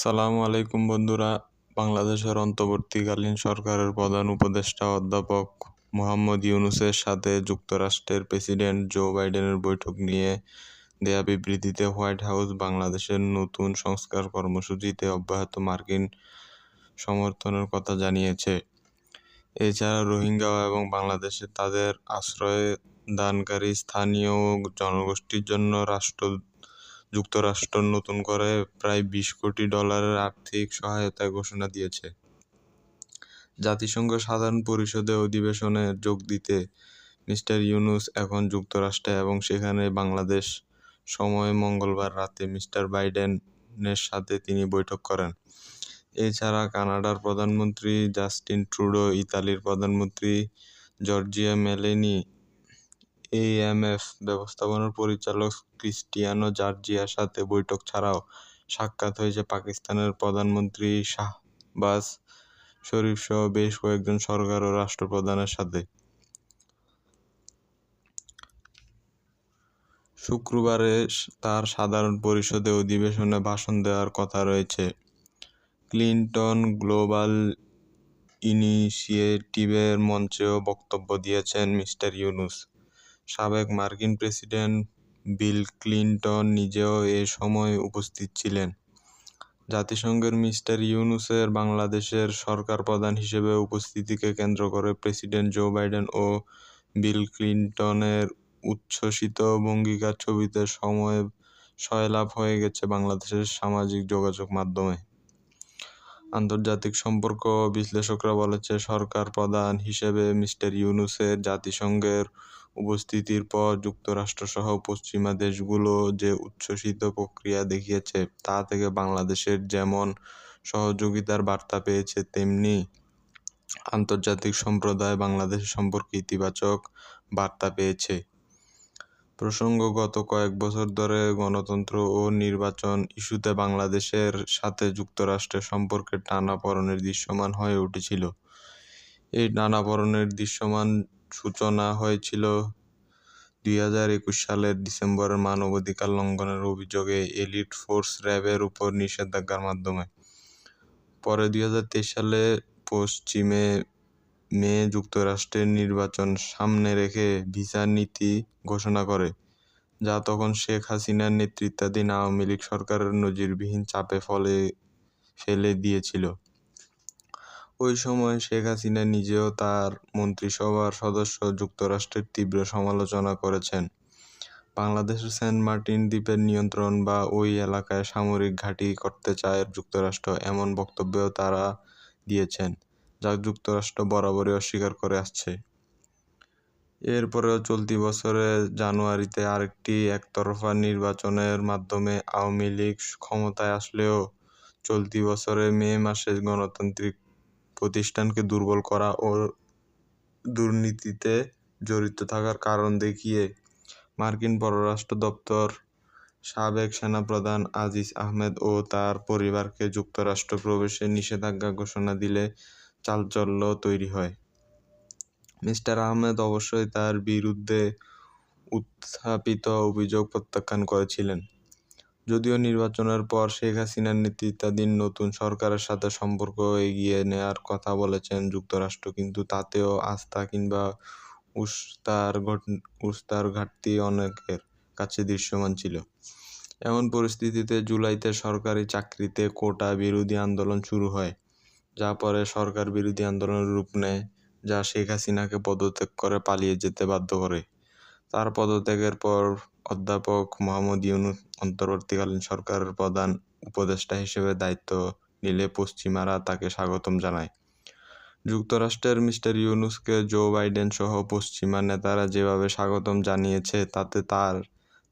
সালামু আলাইকুম বন্ধুরা। বাংলাদেশের অন্তর্বর্তীকালীন সরকারের প্রধান উপদেষ্টা অধ্যাপক মোহাম্মদ ইউনুসের সাথে যুক্তরাষ্ট্রের প্রেসিডেন্ট জো বাইডেনের বৈঠক নিয়ে দেয়া বিবৃতিতে হোয়াইট হাউস বাংলাদেশের নতুন সংস্কার কর্মসূচিতে অব্যাহত মার্কিন সমর্থনের কথা জানিয়েছে। এছাড়া রোহিঙ্গা এবং বাংলাদেশে তাদের আশ্রয় দানকারী স্থানীয় জনগোষ্ঠীর জন্য রাষ্ট্র যুক্তরাষ্ট্র নতুন করে প্রায় বিশ কোটি ডলারের আর্থিক সহায়তা ঘোষণা দিয়েছে। জাতিসংঘ সাধারণ পরিষদে অধিবেশনে যোগ দিতে মিস্টার ইউনুস এখন যুক্তরাষ্ট্রে এবং সেখানে বাংলাদেশ। সময় মঙ্গলবার রাতে মিস্টার বাইডেনের সাথে তিনি বৈঠক করেন। এছাড়া কানাডার প্রধানমন্ত্রী জাস্টিন ট্রুডো, ইতালির প্রধানমন্ত্রী জর্জিয়া মেলেনি এএমএফ ব্যবস্থাপনার পরিচালক ক্রিস্টিয়ানো জার্জিয়ার সাথে বৈঠক ছাড়াও সাক্ষাৎ হয়েছে পাকিস্তানের প্রধানমন্ত্রী শাহবাজ শরীফ সহ বেশ কয়েকজন সরকার ও রাষ্ট্রপ্রধানের সাথে। শুক্রবারে তার সাধারণ পরিষদে অধিবেশনে ভাষণ দেওয়ার কথা রয়েছে। ক্লিন্টন গ্লোবাল ইনিশিয়েটিভের মঞ্চেও বক্তব্য দিয়েছেন মিস্টার ইউনুস। সাবেক মার্কিন প্রেসিডেন্ট বিল ক্লিন্টন নিজেও এ সময় উপস্থিত ছিলেন। জাতিসংঘের মিস্টার ইউনুসের বাংলাদেশের সরকার প্রধান হিসেবে উপস্থিতিকে কেন্দ্র করে প্রেসিডেন্ট জো বাইডেন ও বিল ক্লিন্টনের উচ্ছ্বসিত ভঙ্গিকার ছবিতে সময় সয়লাভ হয়ে গেছে বাংলাদেশের সামাজিক যোগাযোগ মাধ্যমে। আন্তর্জাতিক সম্পর্ক বিশ্লেষকরা বলেছে, সরকার প্রধান হিসেবে মিস্টার ইউনুসের জাতিসংঘের উপস্থিতির পর যুক্তরাষ্ট্রসহ পশ্চিমা দেশগুলো যে উচ্ছ্বসিত প্রক্রিয়া দেখিয়েছে, তা থেকে বাংলাদেশের যেমন সহযোগিতার বার্তা পেয়েছে, তেমনি আন্তর্জাতিক সম্প্রদায় বাংলাদেশ সম্পর্কে ইতিবাচক বার্তা পেয়েছে। প্রসঙ্গ, গত কয়েক বছর ধরে গণতন্ত্র ও নির্বাচন ইস্যুতে বাংলাদেশের সাথে যুক্তরাষ্ট্রের সম্পর্কের টানাপড়েনের দৃশ্যমান হয়ে উঠেছিল। এই টানাপড়েনের দৃশ্যমান সূচনা হয়েছিল দুই হাজার একুশ সালের ডিসেম্বরের মানবাধিকার লঙ্ঘনের অভিযোগে এলিট ফোর্স র্যাবের উপর নিষেধাজ্ঞার মাধ্যমে। পরে দুই হাজার তেইশ সালে পশ্চিমে মে যুক্তরাষ্ট্রের নির্বাচন সামনে রেখে ভিসা নীতি ঘোষণা করে, যা তখন শেখ হাসিনার নেতৃত্বাধীন আওয়ামী লীগ সরকারের নজিরবিহীন চাপে ফলে, ফেলে দিয়েছিল। ওই সময় শেখ হাসিনা নিজেও তার মন্ত্রিসভার সদস্য যুক্তরাষ্ট্রের তীব্র সমালোচনা করেছেন। বাংলাদেশের সেন্ট মার্টিন দ্বীপের নিয়ন্ত্রণ বা ওই এলাকায় সামরিক ঘাঁটি করতে চায় যুক্তরাষ্ট্র এমন বক্তব্যও তারা দিয়েছেন, যা যুক্তরাষ্ট্র বরাবরই অস্বীকার করে আসছে। এরপরেও চলতি বছরের জানুয়ারিতে আরেকটি একতরফা নির্বাচনের মাধ্যমে আওয়ামী লীগ ক্ষমতায় আসলেও চলতি বছরের মে মাসে গণতান্ত্রিক প্রতিষ্ঠানকে দুর্বল করা ও দুর্নীতিতে জড়িত থাকার কারণ দেখিয়ে মার্কিন পররাষ্ট্র দপ্তর সাবেক সেনাপ্রধান আজিজ আহমেদ ও তার পরিবারকে যুক্তরাষ্ট্র প্রবেশে নিষেধাজ্ঞা ঘোষণা দিলে চালচল্য তৈরি হয়। মিস্টার আহমেদ অবশ্যই তার বিরুদ্ধে উত্থাপিত অভিযোগ প্রত্যাখ্যান করেছিলেন। যদিও নির্বাচনের পর শেখ হাসিনার নেতৃত্বাধীন নতুন সরকারের সাথে সম্পর্ক এগিয়ে নেয়ার কথা বলেছেন যুক্তরাষ্ট্র, কিন্তু তাতেও আস্থা কিংবা উস্তার ঘট, উস্তার ঘাটতি অনেকের কাছে দৃশ্যমান ছিল। এমন পরিস্থিতিতে জুলাইতে সরকারি চাকরিতে কোটা বিরোধী আন্দোলন শুরু হয়, যা পরে সরকার বিরোধী আন্দোলনের রূপ নেয়, যা শেখ হাসিনাকে পদত্যাগ করে পালিয়ে যেতে বাধ্য করে। তার পদত্যাগের পর অধ্যাপক মোহাম্মদ ইউনুস অন্তর্বর্তীকালীন সরকারের প্রধান উপদেষ্টা হিসেবে দায়িত্ব নিলে পশ্চিমারা তাকে স্বাগতম জানায়। যুক্তরাষ্ট্রের মিস্টার ইউনুসকে জো বাইডেন সহ পশ্চিমা নেতারা যেভাবে স্বাগতম জানিয়েছে, তাতে তার,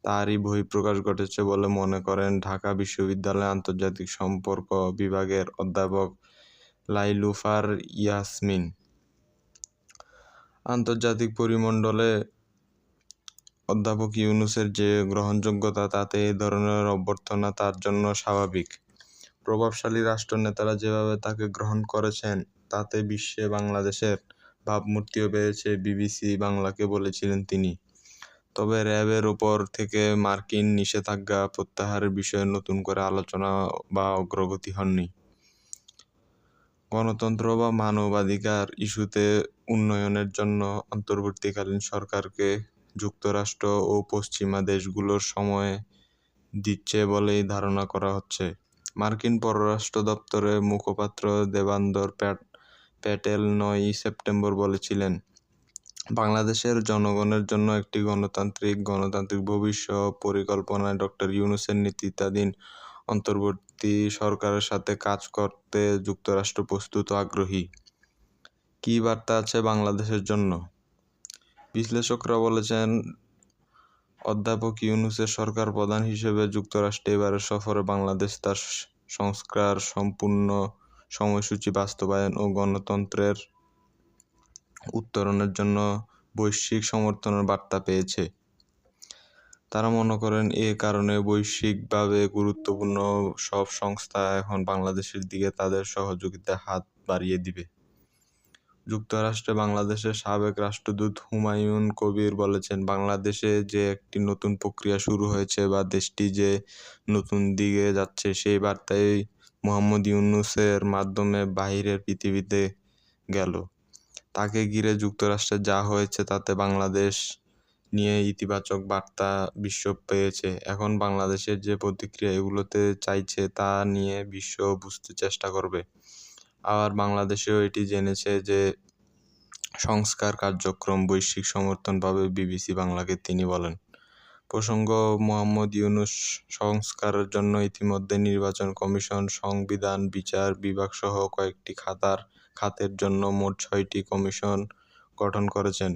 তারই বহিঃপ্রকাশ ঘটেছে বলে মনে করেন ঢাকা বিশ্ববিদ্যালয়ের আন্তর্জাতিক সম্পর্ক বিভাগের অধ্যাপক লাইলুফার ইয়াসমিন। আন্তর্জাতিক পরিমণ্ডলে অধ্যাপক ইউনুসের যে গ্রহণযোগ্যতা, তাতে এই ধরনের অভ্যর্থনা তার জন্য স্বাভাবিক। প্রভাবশালী রাষ্ট্রনেতারা যেভাবে তাকে গ্রহণ করেছেন, তাতে বিশ্বে বাংলাদেশের ভাবমূর্তিও বেড়েছে, বিবিসি বাংলাকে বলেছিলেন তিনি। তবে র্যাবের ওপর থেকে মার্কিন নিষেধাজ্ঞা প্রত্যাহারের বিষয়ে নতুন করে আলোচনা বা অগ্রগতি হয়নি গণতন্ত্র বা মানবাধিকার ইস্যুতে উন্নয়নের জন্য অন্তর্বর্তীকালীন সরকারকে যুক্তরাষ্ট্র ও পশ্চিমা দেশগুলোর সময় দিচ্ছে বলেই ধারণা করা হচ্ছে। মার্কিন পররাষ্ট্র দপ্তরের মুখপাত্র দেবান্দর প্যাট, প্যাটেল নয়ই সেপ্টেম্বর বলেছিলেন, বাংলাদেশের জনগণের জন্য একটি গণতান্ত্রিক গণতান্ত্রিক ভবিষ্যৎ পরিকল্পনায় ডক্টর ইউনূসের নেতৃত্বাধীন অন্তর্বর্তী সরকারের সাথে কাজ করতে যুক্তরাষ্ট্র প্রস্তুত আগ্রহী। কী বার্তা আছে বাংলাদেশের জন্য? বিশ্লেষকরা বলেছেন, অধ্যাপক ইউনূসের সরকার প্রধান হিসেবে যুক্তরাষ্ট্রে এবারের সফরে বাংলাদেশ তার সংস্কার সম্পূর্ণ সময়সূচি বাস্তবায়ন ও গণতন্ত্রের উত্তরণের জন্য বৈশ্বিক সমর্থনের বার্তা পেয়েছে। তারা মনে করেন, এ কারণে বৈশ্বিকভাবে গুরুত্বপূর্ণ সব সংস্থা এখন বাংলাদেশের দিকে তাদের সহযোগিতার হাত বাড়িয়ে দিবে। যুক্তরাষ্ট্রে বাংলাদেশের সাবেক রাষ্ট্রদূত হুমায়ুন কবির বলেছেন, বাংলাদেশে যে একটি নতুন প্রক্রিয়া শুরু হয়েছে বা দেশটি যে নতুন দিকে যাচ্ছে, সেই বার্তাই মোহাম্মদ ইউনুসের মাধ্যমে বাহিরের পৃথিবীতে গেল। তাকে ঘিরে যুক্তরাষ্ট্রে যা হয়েছে, তাতে বাংলাদেশ নিয়ে ইতিবাচক বার্তা বিশ্ব পেয়েছে। এখন বাংলাদেশের যে প্রতিক্রিয়া এগুলোতে চাইছে, তা নিয়ে বিশ্ব বুঝতে চেষ্টা করবে। আবার বাংলাদেশেও এটি জেনেছে যে সংস্কার কার্যক্রম, বৈশ্বিক সমর্থন পাবে বিবিসি বাংলাকে তিনি বলেন। প্রসঙ্গ, মোহাম্মদ ইউনুস সংস্কারের জন্য ইতিমধ্যে নির্বাচন কমিশন, সংবিধান, বিচার বিভাগসহ কয়েকটি খাতার খাতের জন্য মোট ছয়টি কমিশন গঠন করেছেন,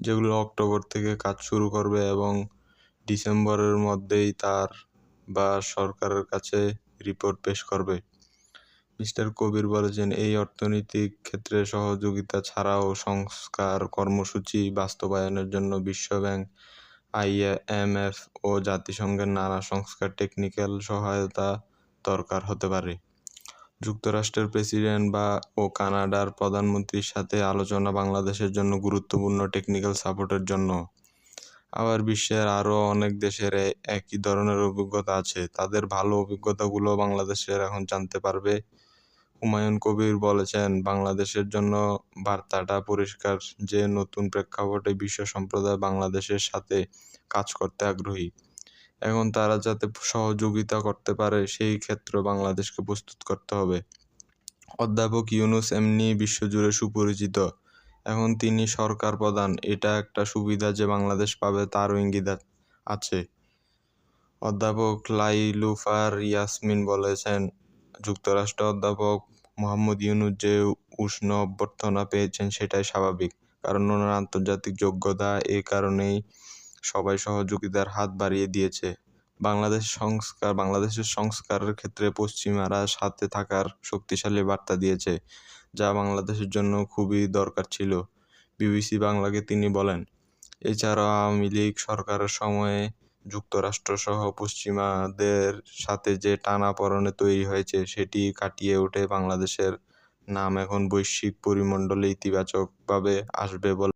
যেগুলো অক্টোবর থেকে কাজ শুরু করবে এবং ডিসেম্বরের মধ্যেই তার বা সরকারের কাছে রিপোর্ট পেশ করবে। মিস্টার কবির বলেছেন, এই অর্থনৈতিক ক্ষেত্রে সহযোগিতা ছাড়াও সংস্কার কর্মসূচি বাস্তবায়নের জন্য বিশ্বব্যাংক আইএমএফ ও জাতিসংঘের নানা সংস্কার টেকনিক্যাল সহায়তা দরকার হতে পারে। যুক্তরাষ্ট্রের প্রেসিডেন্ট বা ও কানাডার প্রধানমন্ত্রীর সাথে আলোচনা বাংলাদেশের জন্য গুরুত্বপূর্ণ টেকনিক্যাল সাপোর্টের জন্য। আবার বিশ্বের আরও অনেক দেশের একই ধরনের অভিজ্ঞতা আছে। তাদের ভালো অভিজ্ঞতাগুলো বাংলাদেশের এখন জানতে পারবে। হুমায়ুন কবির বলেছেন, বাংলাদেশের জন্য বার্তাটা পরিষ্কার যে নতুন প্রেক্ষাপটে বিশ্ব সম্প্রদায় বাংলাদেশের সাথে কাজ করতে আগ্রহী। এখন তারা যাতে সহযোগিতা করতে পারে, সেই ক্ষেত্রে বাংলাদেশকে প্রস্তুত করতে হবে। অধ্যাপক ইউনুস এমনি বিশ্বজুড়ে সুপরিচিত। এখন তিনি সরকার প্রধান, এটা একটা সুবিধা যে বাংলাদেশ পাবে তারও ইঙ্গিত আছে। অধ্যাপক লাইলুফার ইয়াসমিন বলেছেন যুক্তরাষ্ট্র অধ্যাপক মোহাম্মদ ইউনুস যে উষ্ণ অভ্যর্থনা পেয়েছেন সেটাই স্বাভাবিক। কারণ ওনার আন্তর্জাতিক যোগ্যতা এ কারণেই সবাই সহযোগিতার হাত বাড়িয়ে দিয়েছে। বাংলাদেশের সংস্কারের ক্ষেত্রে পশ্চিমারা সাথে থাকার শক্তিশালী বার্তা দিয়েছে, যা বাংলাদেশের জন্য খুবই দরকার ছিল। বিবিসি বাংলাকে তিনি বলেন, এছাড়াও আওয়ামী লীগ সরকারের সময়ে যুক্তরাষ্ট্রসহ পশ্চিমাদের সাথে যে টানাপড়নে তৈরি হয়েছে, সেটি কাটিয়ে উঠে বাংলাদেশের নাম এখন বৈশ্বিক পরিমণ্ডলে ইতিবাচকভাবে আসবে বলে